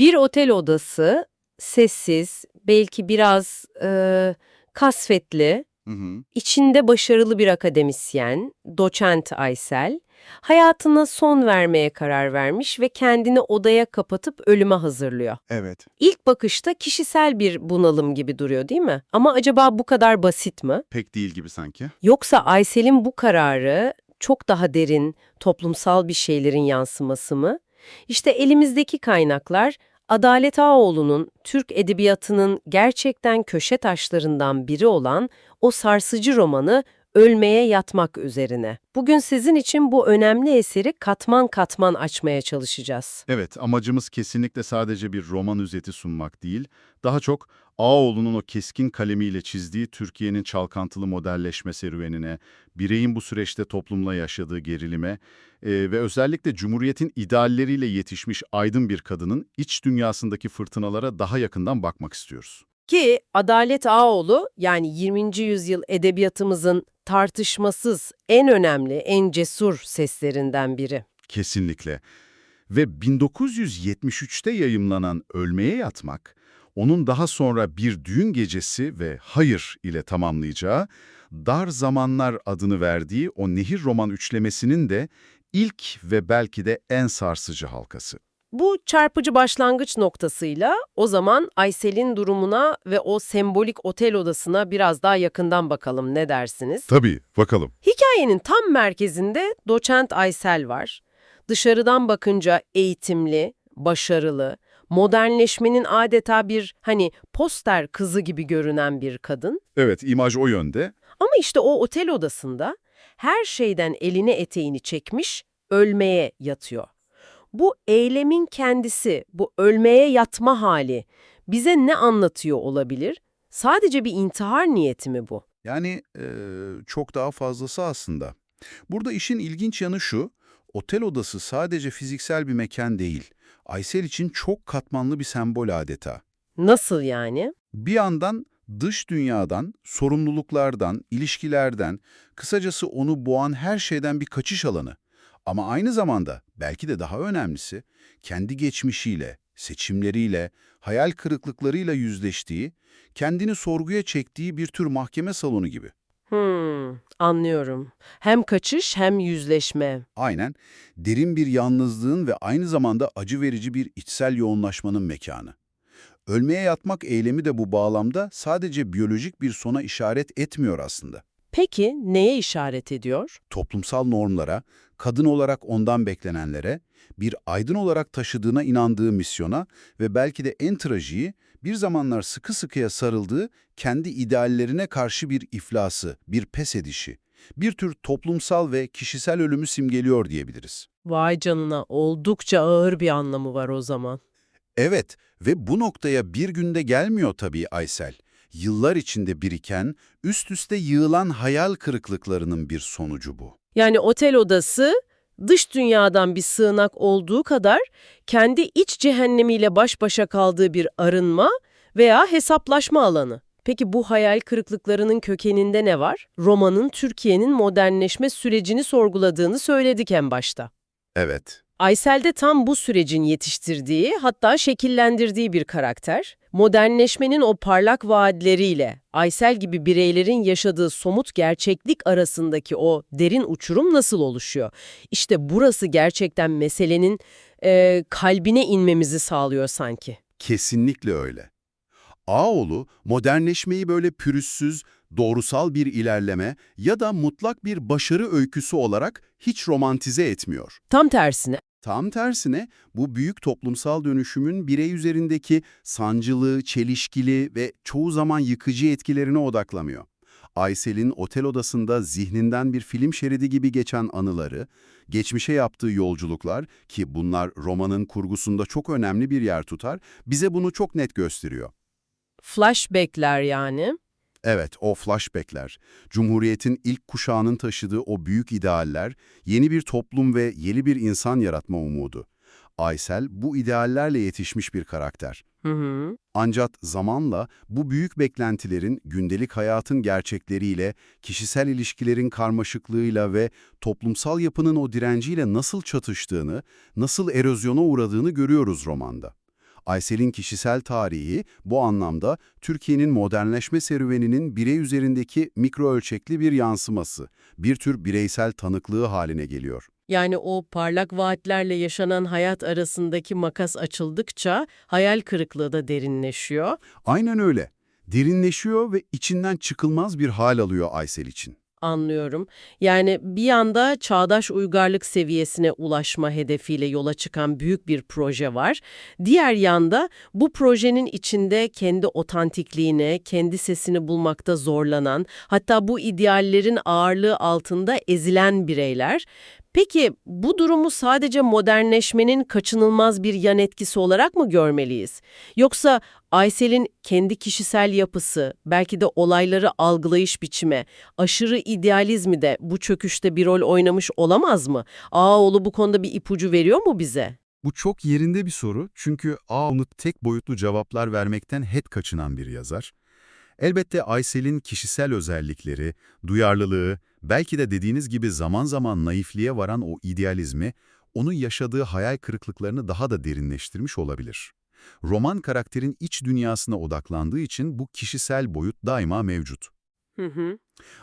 Bir otel odası, sessiz, belki biraz e, kasvetli, Hı hı. içinde başarılı bir akademisyen, doçent Aysel, hayatına son vermeye karar vermiş ve kendini odaya kapatıp ölüme hazırlıyor. Evet. İlk bakışta kişisel bir bunalım gibi duruyor değil mi? Ama acaba bu kadar basit mi? Pek değil gibi sanki. Yoksa Aysel'in bu kararı çok daha derin, toplumsal bir şeylerin yansıması mı? İşte elimizdeki kaynaklar Adalet Ağoğlu'nun Türk edebiyatının gerçekten köşe taşlarından biri olan o sarsıcı romanı Ölmeye Yatmak üzerine. Bugün sizin için bu önemli eseri katman katman açmaya çalışacağız. Evet, amacımız kesinlikle sadece bir roman özeti sunmak değil, daha çok Ağoğlu'nun o keskin kalemiyle çizdiği Türkiye'nin çalkantılı modelleşme serüvenine, bireyin bu süreçte toplumla yaşadığı gerilime e, ve özellikle Cumhuriyet'in idealleriyle yetişmiş aydın bir kadının iç dünyasındaki fırtınalara daha yakından bakmak istiyoruz. Ki Adalet Ağoğlu yani 20. yüzyıl edebiyatımızın tartışmasız en önemli, en cesur seslerinden biri. Kesinlikle. Ve 1973'te yayımlanan Ölmeye Yatmak, onun daha sonra Bir Düğün Gecesi ve Hayır ile tamamlayacağı Dar Zamanlar adını verdiği o nehir roman üçlemesinin de ilk ve belki de en sarsıcı halkası. Bu çarpıcı başlangıç noktasıyla o zaman Aysel'in durumuna ve o sembolik otel odasına biraz daha yakından bakalım ne dersiniz? Tabii, bakalım. Hikayenin tam merkezinde doçent Aysel var. Dışarıdan bakınca eğitimli, başarılı, modernleşmenin adeta bir hani poster kızı gibi görünen bir kadın. Evet, imaj o yönde. Ama işte o otel odasında her şeyden eline eteğini çekmiş, ölmeye yatıyor. Bu eylemin kendisi, bu ölmeye yatma hali bize ne anlatıyor olabilir? Sadece bir intihar niyeti mi bu? Yani eee, çok daha fazlası aslında. Burada işin ilginç yanı şu, otel odası sadece fiziksel bir mekan değil. Aysel için çok katmanlı bir sembol adeta. Nasıl yani? Bir yandan dış dünyadan, sorumluluklardan, ilişkilerden, kısacası onu boğan her şeyden bir kaçış alanı. Ama aynı zamanda belki de daha önemlisi, kendi geçmişiyle, seçimleriyle, hayal kırıklıklarıyla yüzleştiği, kendini sorguya çektiği bir tür mahkeme salonu gibi. Hmm, anlıyorum. Hem kaçış hem yüzleşme. Aynen, derin bir yalnızlığın ve aynı zamanda acı verici bir içsel yoğunlaşmanın mekanı. Ölmeye yatmak eylemi de bu bağlamda sadece biyolojik bir sona işaret etmiyor aslında. Peki neye işaret ediyor? Toplumsal normlara, kadın olarak ondan beklenenlere, bir aydın olarak taşıdığına inandığı misyona ve belki de en trajiği, bir zamanlar sıkı sıkıya sarıldığı kendi ideallerine karşı bir iflası, bir pes edişi, bir tür toplumsal ve kişisel ölümü simgeliyor diyebiliriz. Vay canına oldukça ağır bir anlamı var o zaman. Evet ve bu noktaya bir günde gelmiyor tabii Aysel. Yıllar içinde biriken, üst üste yığılan hayal kırıklıklarının bir sonucu bu. Yani otel odası dış dünyadan bir sığınak olduğu kadar kendi iç cehennemiyle baş başa kaldığı bir arınma veya hesaplaşma alanı. Peki bu hayal kırıklıklarının kökeninde ne var? Romanın Türkiye'nin modernleşme sürecini sorguladığını söyledik en başta. Evet, Aysel de tam bu sürecin yetiştirdiği, hatta şekillendirdiği bir karakter. Modernleşmenin o parlak vaadleriyle Aysel gibi bireylerin yaşadığı somut gerçeklik arasındaki o derin uçurum nasıl oluşuyor? İşte burası gerçekten meselenin e, kalbine inmemizi sağlıyor sanki. Kesinlikle öyle. Ağoğlu, modernleşmeyi böyle pürüzsüz, doğrusal bir ilerleme ya da mutlak bir başarı öyküsü olarak hiç romantize etmiyor. Tam tersine Tam tersine bu büyük toplumsal dönüşümün birey üzerindeki sancılı, çelişkili ve çoğu zaman yıkıcı etkilerine odaklamıyor. Aysel'in otel odasında zihninden bir film şeridi gibi geçen anıları, geçmişe yaptığı yolculuklar ki bunlar romanın kurgusunda çok önemli bir yer tutar, bize bunu çok net gösteriyor. flashbackler yani. Evet, o flashbackler, Cumhuriyet'in ilk kuşağının taşıdığı o büyük idealler, yeni bir toplum ve yeni bir insan yaratma umudu. Aysel bu ideallerle yetişmiş bir karakter. Hı hı. Ancak zamanla bu büyük beklentilerin gündelik hayatın gerçekleriyle, kişisel ilişkilerin karmaşıklığıyla ve toplumsal yapının o direnciyle nasıl çatıştığını, nasıl erozyona uğradığını görüyoruz romanda. Aysel'in kişisel tarihi bu anlamda Türkiye'nin modernleşme serüveninin birey üzerindeki mikro ölçekli bir yansıması, bir tür bireysel tanıklığı haline geliyor. Yani o parlak vaatlerle yaşanan hayat arasındaki makas açıldıkça hayal kırıklığı da derinleşiyor. Aynen öyle. Derinleşiyor ve içinden çıkılmaz bir hal alıyor Aysel için. Anlıyorum. Yani bir yanda çağdaş uygarlık seviyesine ulaşma hedefiyle yola çıkan büyük bir proje var. Diğer yanda bu projenin içinde kendi otantikliğine, kendi sesini bulmakta zorlanan, hatta bu ideallerin ağırlığı altında ezilen bireyler. Peki bu durumu sadece modernleşmenin kaçınılmaz bir yan etkisi olarak mı görmeliyiz? Yoksa Aysel'in kendi kişisel yapısı, belki de olayları algılayış biçimi, aşırı idealizmi de bu çöküşte bir rol oynamış olamaz mı? Ağaoğlu bu konuda bir ipucu veriyor mu bize? Bu çok yerinde bir soru çünkü Ağaoğlu tek boyutlu cevaplar vermekten hep kaçınan bir yazar. Elbette Aysel'in kişisel özellikleri, duyarlılığı, belki de dediğiniz gibi zaman zaman naifliğe varan o idealizmi, onun yaşadığı hayal kırıklıklarını daha da derinleştirmiş olabilir. Roman karakterin iç dünyasına odaklandığı için bu kişisel boyut daima mevcut. Hı hı.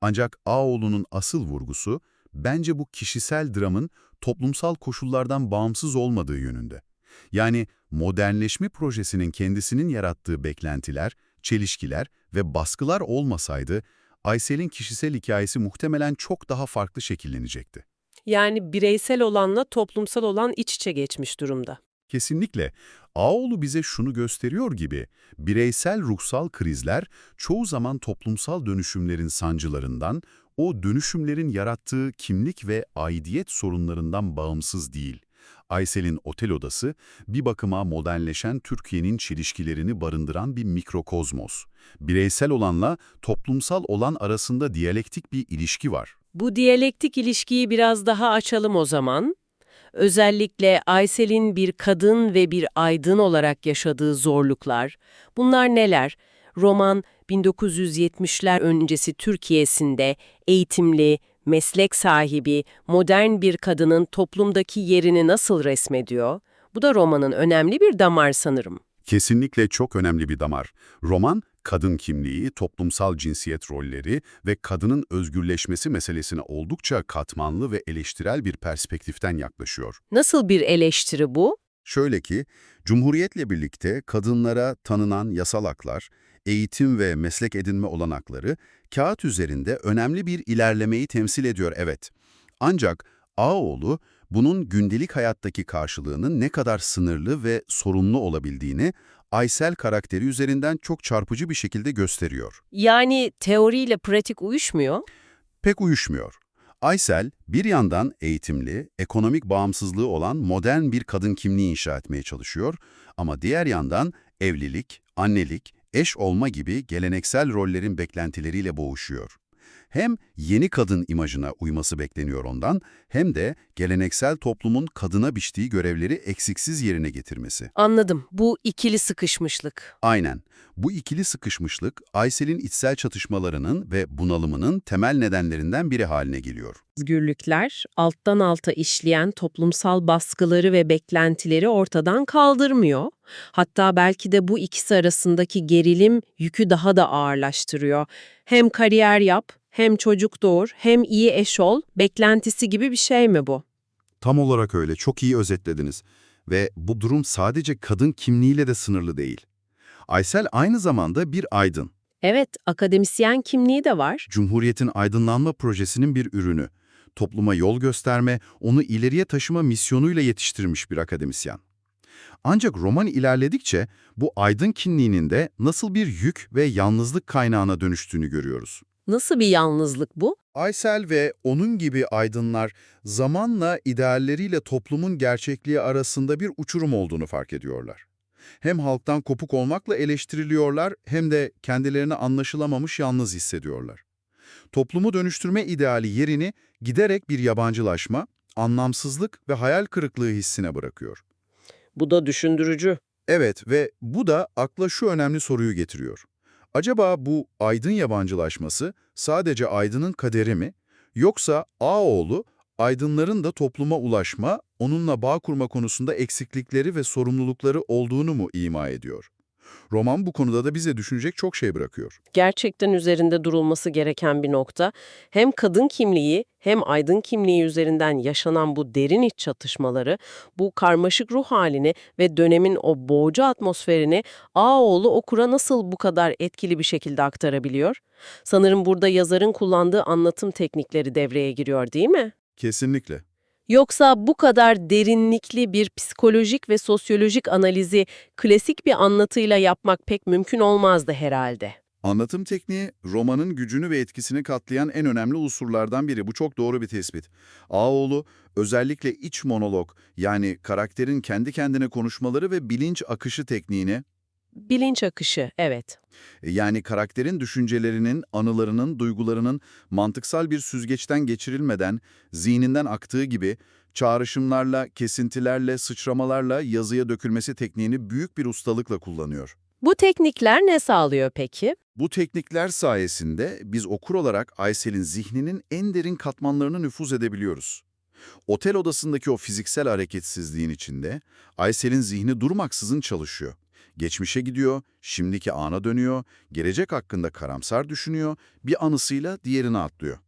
Ancak Ağoğlu'nun asıl vurgusu, bence bu kişisel dramın toplumsal koşullardan bağımsız olmadığı yönünde. Yani modernleşme projesinin kendisinin yarattığı beklentiler, çelişkiler ve baskılar olmasaydı, Aysel'in kişisel hikayesi muhtemelen çok daha farklı şekillenecekti. Yani bireysel olanla toplumsal olan iç içe geçmiş durumda. Kesinlikle. Ağoğlu bize şunu gösteriyor gibi, bireysel ruhsal krizler çoğu zaman toplumsal dönüşümlerin sancılarından, o dönüşümlerin yarattığı kimlik ve aidiyet sorunlarından bağımsız değil. Aysel'in otel odası, bir bakıma modernleşen Türkiye'nin çelişkilerini barındıran bir mikrokozmos. Bireysel olanla toplumsal olan arasında diyalektik bir ilişki var. Bu diyalektik ilişkiyi biraz daha açalım o zaman. Özellikle Aysel'in bir kadın ve bir aydın olarak yaşadığı zorluklar. Bunlar neler? Roman 1970'ler öncesi Türkiye'sinde eğitimli, meslek sahibi, modern bir kadının toplumdaki yerini nasıl resmediyor? Bu da romanın önemli bir damar sanırım. Kesinlikle çok önemli bir damar. Roman, kadın kimliği, toplumsal cinsiyet rolleri ve kadının özgürleşmesi meselesine oldukça katmanlı ve eleştirel bir perspektiften yaklaşıyor. Nasıl bir eleştiri bu? Şöyle ki, Cumhuriyetle birlikte kadınlara tanınan yasal haklar, eğitim ve meslek edinme olanakları kağıt üzerinde önemli bir ilerlemeyi temsil ediyor evet. Ancak Ağoğlu bunun gündelik hayattaki karşılığının ne kadar sınırlı ve sorunlu olabildiğini Aysel karakteri üzerinden çok çarpıcı bir şekilde gösteriyor. Yani teoriyle pratik uyuşmuyor. Pek uyuşmuyor. Aysel bir yandan eğitimli, ekonomik bağımsızlığı olan modern bir kadın kimliği inşa etmeye çalışıyor ama diğer yandan evlilik, annelik, eş olma gibi geleneksel rollerin beklentileriyle boğuşuyor. Hem yeni kadın imajına uyması bekleniyor ondan, hem de geleneksel toplumun kadına biçtiği görevleri eksiksiz yerine getirmesi. Anladım. Bu ikili sıkışmışlık. Aynen. Bu ikili sıkışmışlık, Aysel'in içsel çatışmalarının ve bunalımının temel nedenlerinden biri haline geliyor. özgürlükler alttan alta işleyen toplumsal baskıları ve beklentileri ortadan kaldırmıyor. Hatta belki de bu ikisi arasındaki gerilim yükü daha da ağırlaştırıyor. Hem kariyer yap, hem çocuk doğur, hem iyi eş ol, beklentisi gibi bir şey mi bu? Tam olarak öyle, çok iyi özetlediniz. Ve bu durum sadece kadın kimliğiyle de sınırlı değil. Aysel aynı zamanda bir aydın. Evet, akademisyen kimliği de var. Cumhuriyet'in aydınlanma projesinin bir ürünü. Topluma yol gösterme, onu ileriye taşıma misyonuyla yetiştirilmiş bir akademisyen. Ancak roman ilerledikçe bu aydın kimliğinin de nasıl bir yük ve yalnızlık kaynağına dönüştüğünü görüyoruz. Nasıl bir yalnızlık bu? Aysel ve onun gibi aydınlar zamanla idealleriyle toplumun gerçekliği arasında bir uçurum olduğunu fark ediyorlar. Hem halktan kopuk olmakla eleştiriliyorlar hem de kendilerini anlaşılamamış yalnız hissediyorlar. Toplumu dönüştürme ideali yerini giderek bir yabancılaşma, anlamsızlık ve hayal kırıklığı hissine bırakıyor. Bu da düşündürücü. Evet ve bu da akla şu önemli soruyu getiriyor. Acaba bu aydın yabancılaşması sadece aydının kaderi mi? Yoksa Ağoğlu Aydınların da topluma ulaşma, onunla bağ kurma konusunda eksiklikleri ve sorumlulukları olduğunu mu ima ediyor? Roman bu konuda da bize düşünecek çok şey bırakıyor. Gerçekten üzerinde durulması gereken bir nokta. Hem kadın kimliği hem aydın kimliği üzerinden yaşanan bu derin iç çatışmaları, bu karmaşık ruh halini ve dönemin o boğucu atmosferini Ağoğlu okura nasıl bu kadar etkili bir şekilde aktarabiliyor? Sanırım burada yazarın kullandığı anlatım teknikleri devreye giriyor değil mi? Kesinlikle. Yoksa bu kadar derinlikli bir psikolojik ve sosyolojik analizi klasik bir anlatıyla yapmak pek mümkün olmazdı herhalde. Anlatım tekniği, romanın gücünü ve etkisini katlayan en önemli unsurlardan biri. Bu çok doğru bir tespit. Ağoğlu, özellikle iç monolog, yani karakterin kendi kendine konuşmaları ve bilinç akışı tekniğini, Bilinç akışı, evet. yani karakterin düşüncelerinin, anılarının, duygularının mantıksal bir süzgeçten geçirilmeden, zihninden aktığı gibi, çağrışımlarla, kesintilerle, sıçramalarla yazıya dökülmesi tekniğini büyük bir ustalıkla kullanıyor. Bu teknikler ne sağlıyor peki? Bu teknikler sayesinde biz okur olarak Aysel'in zihninin en derin katmanlarına nüfuz edebiliyoruz. Otel odasındaki o fiziksel hareketsizliğin içinde Aysel'in zihni durmaksızın çalışıyor. Geçmişe gidiyor, şimdiki ana dönüyor, gelecek hakkında karamsar düşünüyor, bir anısıyla diğerine atlıyor.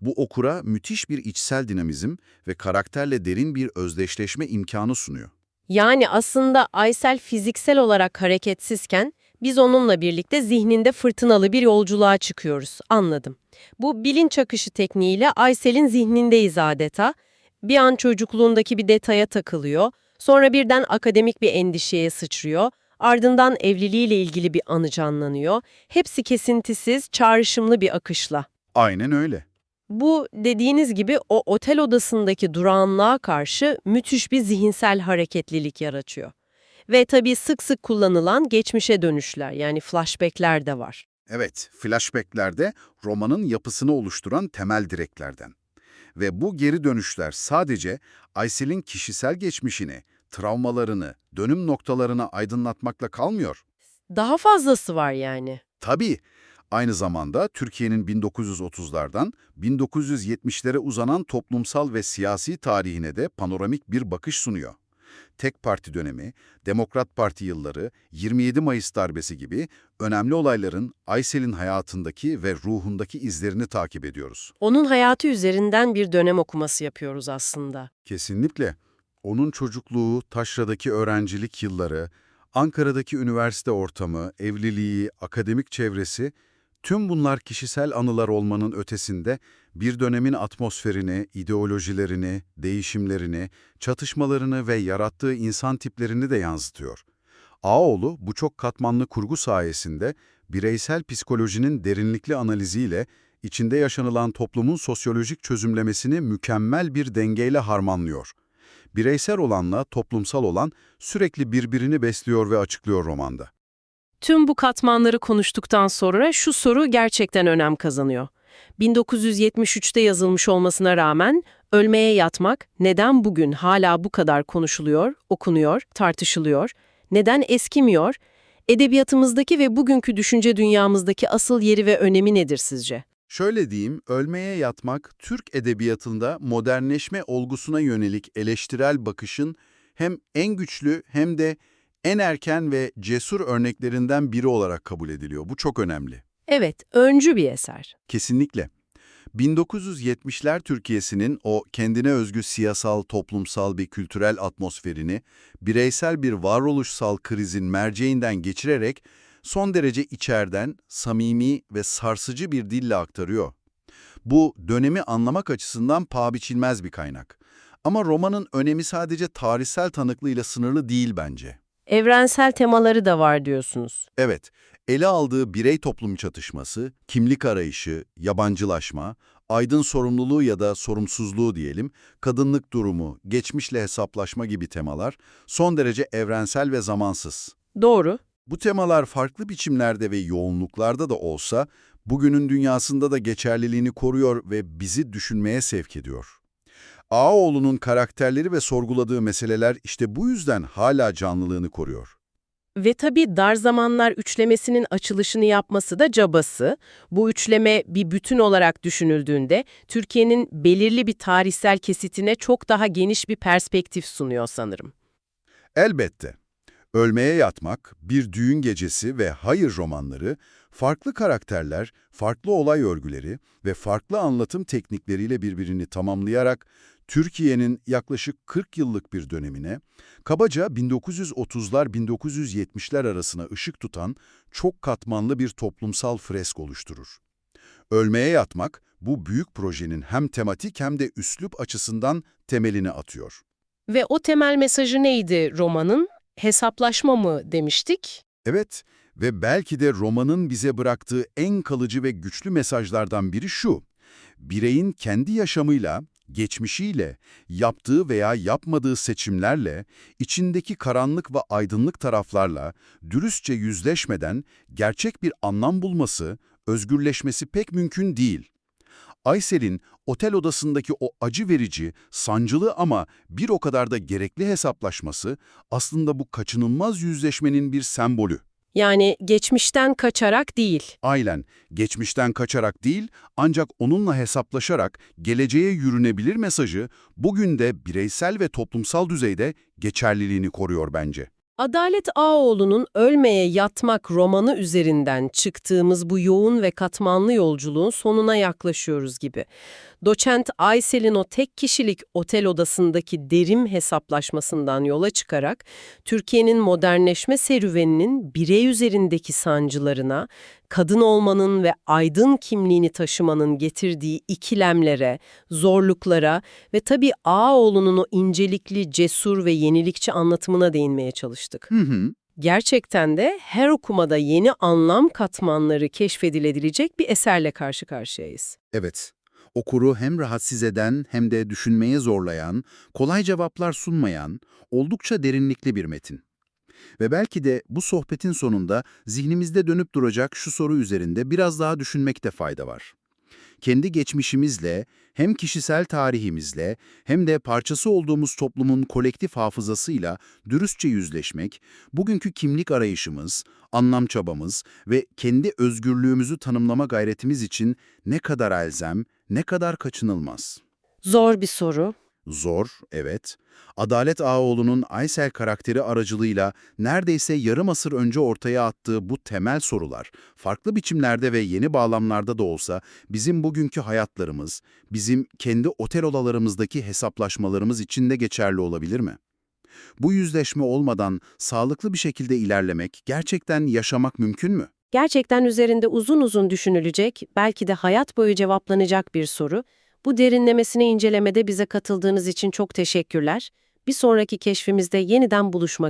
Bu okura müthiş bir içsel dinamizm ve karakterle derin bir özdeşleşme imkanı sunuyor. Yani aslında Aysel fiziksel olarak hareketsizken biz onunla birlikte zihninde fırtınalı bir yolculuğa çıkıyoruz. Anladım. Bu bilinç akışı tekniğiyle Aysel'in zihnindeyiz adeta. Bir an çocukluğundaki bir detaya takılıyor, sonra birden akademik bir endişeye sıçrıyor, ardından evliliğiyle ilgili bir anı canlanıyor. Hepsi kesintisiz, çağrışımlı bir akışla. Aynen öyle. Bu dediğiniz gibi o otel odasındaki durağanlığa karşı müthiş bir zihinsel hareketlilik yaratıyor. Ve tabii sık sık kullanılan geçmişe dönüşler yani flashbackler de var. Evet, flashbacklerde romanın yapısını oluşturan temel direklerden. Ve bu geri dönüşler sadece Aysel'in kişisel geçmişini, travmalarını, dönüm noktalarını aydınlatmakla kalmıyor. Daha fazlası var yani. Tabii, aynı zamanda Türkiye'nin 1930'lardan 1970'lere uzanan toplumsal ve siyasi tarihine de panoramik bir bakış sunuyor. Tek parti dönemi, Demokrat Parti yılları, 27 Mayıs darbesi gibi önemli olayların Aysel'in hayatındaki ve ruhundaki izlerini takip ediyoruz. Onun hayatı üzerinden bir dönem okuması yapıyoruz aslında. Kesinlikle. Onun çocukluğu, taşradaki öğrencilik yılları, Ankara'daki üniversite ortamı, evliliği, akademik çevresi, tüm bunlar kişisel anılar olmanın ötesinde bir dönemin atmosferini, ideolojilerini, değişimlerini, çatışmalarını ve yarattığı insan tiplerini de yansıtıyor. Ağoğlu bu çok katmanlı kurgu sayesinde bireysel psikolojinin derinlikli analiziyle içinde yaşanılan toplumun sosyolojik çözümlemesini mükemmel bir dengeyle harmanlıyor. Bireysel olanla toplumsal olan sürekli birbirini besliyor ve açıklıyor romanda. Tüm bu katmanları konuştuktan sonra şu soru gerçekten önem kazanıyor. 1973'te yazılmış olmasına rağmen ölmeye yatmak neden bugün hala bu kadar konuşuluyor, okunuyor, tartışılıyor, neden eskimiyor, edebiyatımızdaki ve bugünkü düşünce dünyamızdaki asıl yeri ve önemi nedir sizce? Şöyle diyeyim, ölmeye yatmak, Türk edebiyatında modernleşme olgusuna yönelik eleştirel bakışın hem en güçlü hem de en erken ve cesur örneklerinden biri olarak kabul ediliyor. Bu çok önemli. Evet, öncü bir eser. Kesinlikle. 1970'ler Türkiye'sinin o kendine özgü siyasal, toplumsal bir kültürel atmosferini bireysel bir varoluşsal krizin merceğinden geçirerek son derece içerden, samimi ve sarsıcı bir dille aktarıyor. Bu dönemi anlamak açısından paha biçilmez bir kaynak. Ama romanın önemi sadece tarihsel tanıklığıyla sınırlı değil bence. Evrensel temaları da var diyorsunuz. Evet, ele aldığı birey toplum çatışması, kimlik arayışı, yabancılaşma, aydın sorumluluğu ya da sorumsuzluğu diyelim, kadınlık durumu, geçmişle hesaplaşma gibi temalar son derece evrensel ve zamansız. Doğru. Bu temalar farklı biçimlerde ve yoğunluklarda da olsa, bugünün dünyasında da geçerliliğini koruyor ve bizi düşünmeye sevk ediyor. Ağaoğlu'nun karakterleri ve sorguladığı meseleler işte bu yüzden hala canlılığını koruyor. Ve tabii dar zamanlar üçlemesinin açılışını yapması da cabası. Bu üçleme bir bütün olarak düşünüldüğünde Türkiye'nin belirli bir tarihsel kesitine çok daha geniş bir perspektif sunuyor sanırım. Elbette. Ölmeye Yatmak, Bir Düğün Gecesi ve Hayır romanları, farklı karakterler, farklı olay örgüleri ve farklı anlatım teknikleriyle birbirini tamamlayarak Türkiye'nin yaklaşık 40 yıllık bir dönemine, kabaca 1930'lar 1970'ler arasına ışık tutan çok katmanlı bir toplumsal fresk oluşturur. Ölmeye Yatmak, bu büyük projenin hem tematik hem de üslup açısından temelini atıyor. Ve o temel mesajı neydi romanın? Hesaplaşma mı demiştik? Evet ve belki de romanın bize bıraktığı en kalıcı ve güçlü mesajlardan biri şu. Bireyin kendi yaşamıyla, geçmişiyle, yaptığı veya yapmadığı seçimlerle, içindeki karanlık ve aydınlık taraflarla dürüstçe yüzleşmeden gerçek bir anlam bulması, özgürleşmesi pek mümkün değil. Aysel'in otel odasındaki o acı verici, sancılı ama bir o kadar da gerekli hesaplaşması aslında bu kaçınılmaz yüzleşmenin bir sembolü. Yani geçmişten kaçarak değil. Aynen, geçmişten kaçarak değil ancak onunla hesaplaşarak geleceğe yürünebilir mesajı bugün de bireysel ve toplumsal düzeyde geçerliliğini koruyor bence. Adalet Ağoğlu'nun Ölmeye Yatmak romanı üzerinden çıktığımız bu yoğun ve katmanlı yolculuğun sonuna yaklaşıyoruz gibi. Doçent Aysel'in o tek kişilik otel odasındaki derin hesaplaşmasından yola çıkarak Türkiye'nin modernleşme serüveninin birey üzerindeki sancılarına, kadın olmanın ve aydın kimliğini taşımanın getirdiği ikilemlere, zorluklara ve tabii Ağaoğlu'nun o incelikli, cesur ve yenilikçi anlatımına değinmeye çalıştık. Hı hı. Gerçekten de her okumada yeni anlam katmanları keşfedilebilecek bir eserle karşı karşıyayız. Evet, okuru hem rahatsız eden hem de düşünmeye zorlayan, kolay cevaplar sunmayan, oldukça derinlikli bir metin. Ve belki de bu sohbetin sonunda zihnimizde dönüp duracak şu soru üzerinde biraz daha düşünmekte fayda var. Kendi geçmişimizle, hem kişisel tarihimizle hem de parçası olduğumuz toplumun kolektif hafızasıyla dürüstçe yüzleşmek, bugünkü kimlik arayışımız, anlam çabamız ve kendi özgürlüğümüzü tanımlama gayretimiz için ne kadar elzem, ne kadar kaçınılmaz. Zor bir soru. Zor, evet. Adalet Ağaoğlu'nun Aysel karakteri aracılığıyla neredeyse yarım asır önce ortaya attığı bu temel sorular, farklı biçimlerde ve yeni bağlamlarda da olsa bizim bugünkü hayatlarımız, bizim kendi otel odalarımızdaki hesaplaşmalarımız için de geçerli olabilir mi? Bu yüzleşme olmadan sağlıklı bir şekilde ilerlemek, gerçekten yaşamak mümkün mü? Gerçekten üzerinde uzun uzun düşünülecek, belki de hayat boyu cevaplanacak bir soru. Bu derinlemesine incelemede bize katıldığınız için çok teşekkürler. Bir sonraki keşfimizde yeniden buluşmak